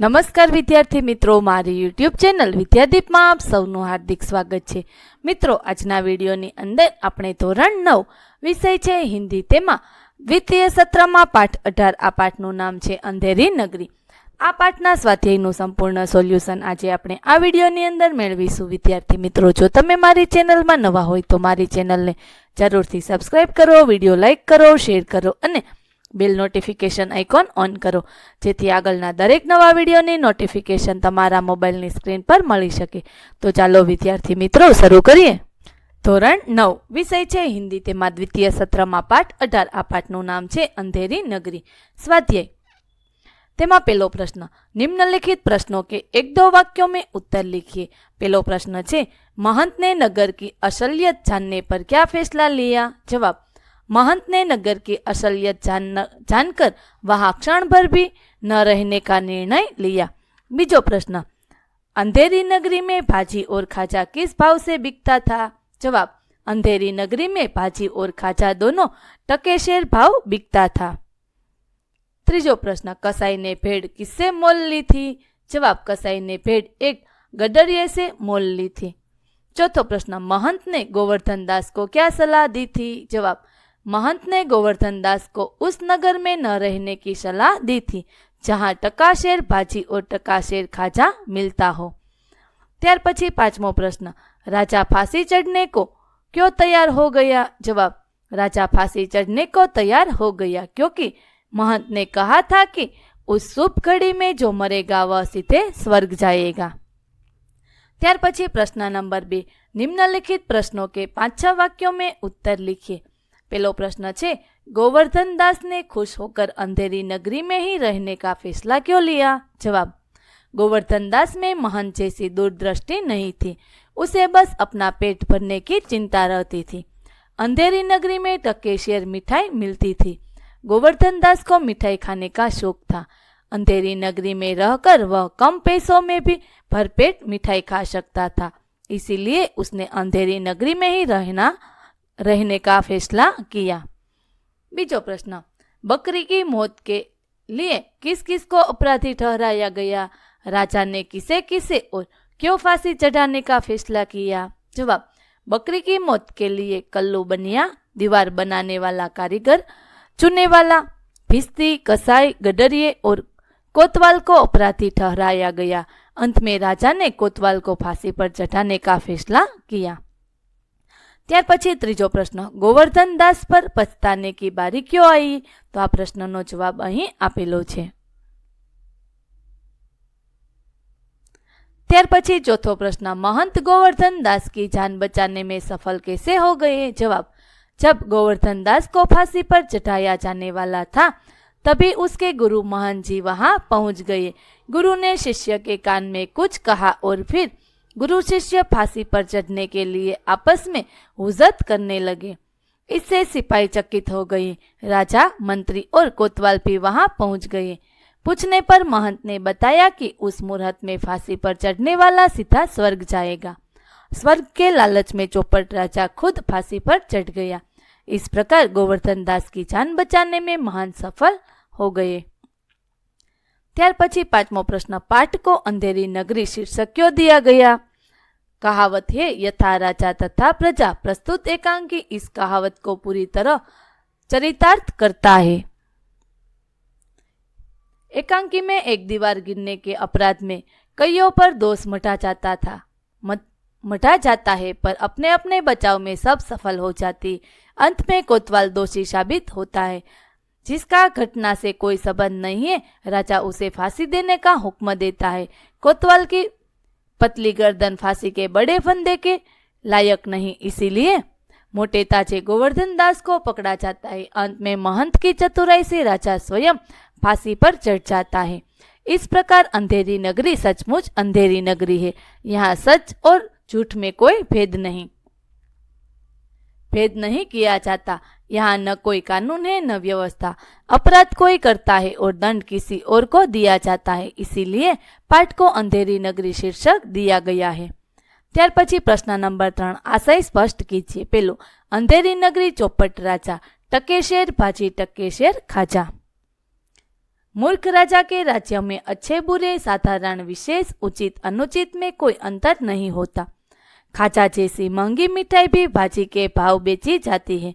નમસ્કાર વિદ્યાર્થી મિત્રો, મારી યુટ્યુબ ચેનલ વિદ્યાદીપમાં આપ સૌનું હાર્દિક સ્વાગત છે. મિત્રો, આજના વિડીયોની અંદર આપણે ધોરણ નવ વિષય છે હિન્દી તેમાં. દ્વિતીય સત્રમાં પાઠ અઢાર, આ પાઠનું નામ છે અંધેરી નગરી. આ પાઠના સ્વાધ્યાયનું સંપૂર્ણ સોલ્યુશન આજે આપણે આ વિડીયોની અંદર મેળવીશું. વિદ્યાર્થી મિત્રો, જો તમે મારી ચેનલમાં નવા હોય તો મારી ચેનલને જરૂરથી સબસ્ક્રાઈબ કરો, વીડિયો લાઇક કરો, શેર કરો અને બેલ નોટિફિકેશન આઇકોન ઓન કરો જેથી આગળના દરેક નવા વિડીયોની નોટિફિકેશન તમારા મોબાઈલની સ્ક્રીન પર મળી શકે તો ચાલો વિદ્યાર્થી મિત્રો શરૂ કરીએ ધોરણ નવ વિષય છે હિન્દી તેમાં દ્વિતીય સત્રમાં પાઠ અઢાર આ પાઠનું નામ છે અંધેરી નગરી સ્વાધ્યાય તેમાં પેલો પ્રશ્ન નિમ્નલિખિત प्रश्नों के एक दो वाक्यों में उत्तर लिखिए પેલો પ્રશ્ન છે महंत ने नगर की असलियत जानने पर क्या फैसला लिया जवाब महंत ने नगर की असलियत जान जानकर वहां क्षण भर भी न रहने का निर्णय लिया बीजो प्रश्न अंधेरी नगरी में भाजी और खाजा किस भाव से बिकता था जवाब अंधेरी नगरी में भाजी और खाजा दोनों टके शेर भाव बिकता था ત્રીજો પ્રશ્ન કસાઈ भेड़ किससे मोल ली थी जवाब कसाई ने भेड़ एक गडरिये से मोल ली थी चौथो प्रश्न महंत ने गोवर्धन दास को क्या सलाह दी थी जवाब महंत ने गोवर्धन दास को उस नगर में न रहने की सलाह दी थी जहां टकाशेर भाजी और टकाशेर खाजा मिलता हो ત્યાર પછી પાંચમો પ્રશ્ન રાજા फांसी चढ़ने को क्यों तैयार हो गया जवाब राजा फांसी चढ़ने को तैयार हो गया क्योंकि महंत ने कहा था कि उस शुभ घड़ी में जो मरेगा वह सीधे स्वर्ग जाएगा ત્યાર પછી પ્રશ્ન નંબર બે નિમ્નલિખિત प्रश्नों के पांच छह वाक्यों में उत्तर लिखिए पहलो प्रश्न छे गोवर्धन दास ने खुश होकर अंधेरी नगरी में ही रहने का फैसला क्यों लिया जवाब गोवर्धन दास में महंत जैसी दूरदृष्टि नहीं थी उसे बस अपना पेट भरने की चिंता रहती थी अंधेरी नगरी में टके शेर मिठाई मिलती थी गोवर्धन दास को मिठाई खाने का शौक था अंधेरी नगरी में रहकर वह कम पैसों में भी भरपेट मिठाई खा सकता था इसीलिए उसने अंधेरी नगरी में ही रहना रहने का फैसला किया। बीजो प्रश्न, बकरी की मौत के लिए किस किस को अपराधी ठहराया गया? राजा ने किसे किसे और क्यों फांसी चढ़ाने का फैसला किया? जवाब, बकरी की मौत के लिए कल्लू बनिया, दीवार बनाने वाला कारीगर चुने वाला भिस्ती कसाई गडरिए और कोतवाल को अपराधी ठहराया गया। अंत में राजा ने कोतवाल को फांसी पर चढ़ाने का फैसला किया। ત્યાર પછી ત્રીજો પ્રશ્ન ગોવર્ધન દાસ પર પછતાને કી બારી ક્યો આવી તો આ પ્રશ્નનો જવાબ અહીં આપેલો છે ત્યાર પછી ચોથો પ્રશ્ન महंत गोवर्धन दास की जान बचाने में सफल कैसे हो गए जवाब जब गोवर्धन दास को फांसी पर चढ़ाया जाने वाला था तभी उसके गुरु महंत जी वहां पहुंच गए गुरु ने शिष्य के कान में कुछ कहा और फिर गुरु शिष्य फांसी पर चढ़ने के लिए आपस में हुजत करने लगे इससे सिपाही चकित हो गए राजा मंत्री और कोतवाल भी वहां पहुंच गए पूछने पर महंत ने बताया कि उस मुहूर्त में फांसी पर चढ़ने वाला सीधा स्वर्ग जाएगा स्वर्ग के लालच में चौपट राजा खुद फांसी पर चढ़ गया इस प्रकार गोवर्धन दास की जान बचाने में महान सफल हो गए ત્યાર પછી પાંચમો પ્રશ્ન પાઠ को अंधेरी नगरी शीर्षक क्यों दिया गया कहावत है, यथा राजा तथा प्रजा, प्रस्तुत एकांकी इस कहावत को पूरी तरह चरितार्थ करता है। एकांकी में एक दीवार गिरने के अपराध में कईयों पर दोष मटा जाता था। मटा जाता है, पर अपने अपने बचाव में सब सफल हो जाती। अंत में कोतवाल दोषी साबित होता है। जिसका घटना से कोई संबंध नहीं है, राजा उसे फांसी देने का हुक्म देता है। कोतवाल की पतली गर्दन फांसी के बड़े फंदे के लायक नहीं, इसीलिए मोटे ताजे गोवर्धन दास को पकड़ा जाता है। अंत में महंत की चतुराई से राजा स्वयं फांसी पर चढ़ जाता है। इस प्रकार अंधेरी नगरी सचमुच अंधेरी नगरी है। यहाँ सच और झूठ में कोई भेद नहीं। भेद नहीं किया जाता यहाँ न कोई कानून है न व्यवस्था अपराध कोई करता है और दंड किसी और को दिया जाता है इसीलिए पाठ को अंधेरी नगरी शीर्षक दिया गया है ત્યાર પછી પ્રશ્ન નંબર ત્રણ આશય સ્પષ્ટ કીજીએ પેલું અંધેરી નગરી ચોપટ રાજા ટકેશેર ભાજી ટકેશેર ખાજા मूर्ख राजा के राज्य में अच्छे बुरे साधारण विशेष उचित अनुचित में कोई अंतर नहीं होता खाजा जैसी महँगी मिठाई भी भाजी के भाव बेची जाती है।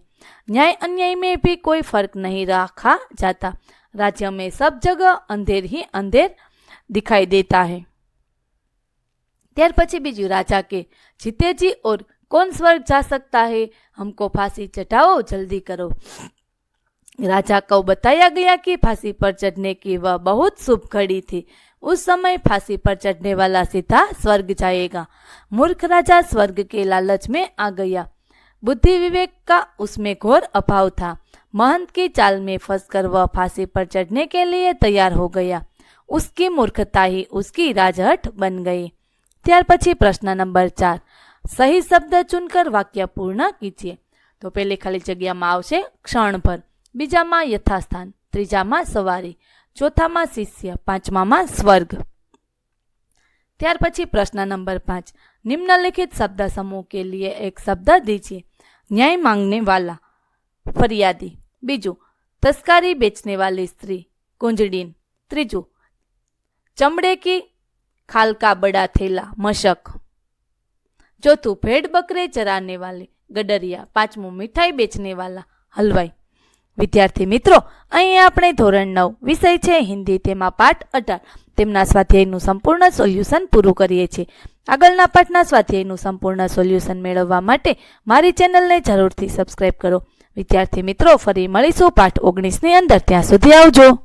न्याय अन्याय में भी कोई फ़र्क नहीं रखा जाता। राज्य में सब जगह अंधेर ही अंधेर दिखाई देता है। ત્યાર बीजू राजा के जीते जी और कौन स्वर्ग जा सकता है, हमको फांसी चढ़ाओ जल्दी करो। राजा को बताया गया कि फांसी पर चढ़ने की वह बहुत शुभ घड़ी थी। उस समय फांसी पर चढ़ने वाला सीधा स्वर्ग जाएगा मूर्ख राजा स्वर्ग के लालच में आ गया बुद्धि विवेक का उसमें घोर अभाव था महंत की चाल में फंसकर वह फांसी पर चढ़ने के लिए तैयार हो गया उसकी मूर्खता ही उसकी राजहट बन गई ત્યાર પછી પ્રશ્ન નંબર ચાર સહી શબ્દ ચૂનકર વાક્ય પૂર્ણ કીજીએ તો પેલી ખાલી જગ્યામાં આવશે ક્ષણભર બીજામાં યથાસ્થાન ત્રીજામાં સવારી ચોથામાં શિષ્ય, પાંચમામાં સ્વર્ગ. ત્યાર પછી પ્રશ્ન નંબર પાંચ. નિમ્નલિખિત શબ્દ સમૂહ કે લીએ એક શબ્દ દીજીએ ન્યાય માંગને વાલા. ફરિયાદી. બીજું, તસ્કારી બેચને વાલી સ્ત્રી. કુંજડીન ત્રીજું, ચમડે કી ખાલકા બડા થેલા, મશક. ચોથું ભેડ બકરે ચરાને વાલે, ગડરિયા. પાંચમું, મીઠાઈ બેચને વાલા, હલવાઈ. વિદ્યાર્થી મિત્રો, અહીં આપણે ધોરણ નવ વિષય છે, હિન્દી તેમાં પાઠ અઢાર. તેમના સ્વાધ્યાયનું સંપૂર્ણ સોલ્યુશન પૂરું કરીએ છીએ. આગળના પાઠના સ્વાધ્યાયનું સંપૂર્ણ સોલ્યુશન મેળવવા માટે મારી ચેનલને જરૂરથી સબસ્ક્રાઇબ કરો. વિદ્યાર્થી મિત્રો, ફરી મળીશું પાઠ ઓગણીસની અંદર. ત્યાં સુધી આવજો.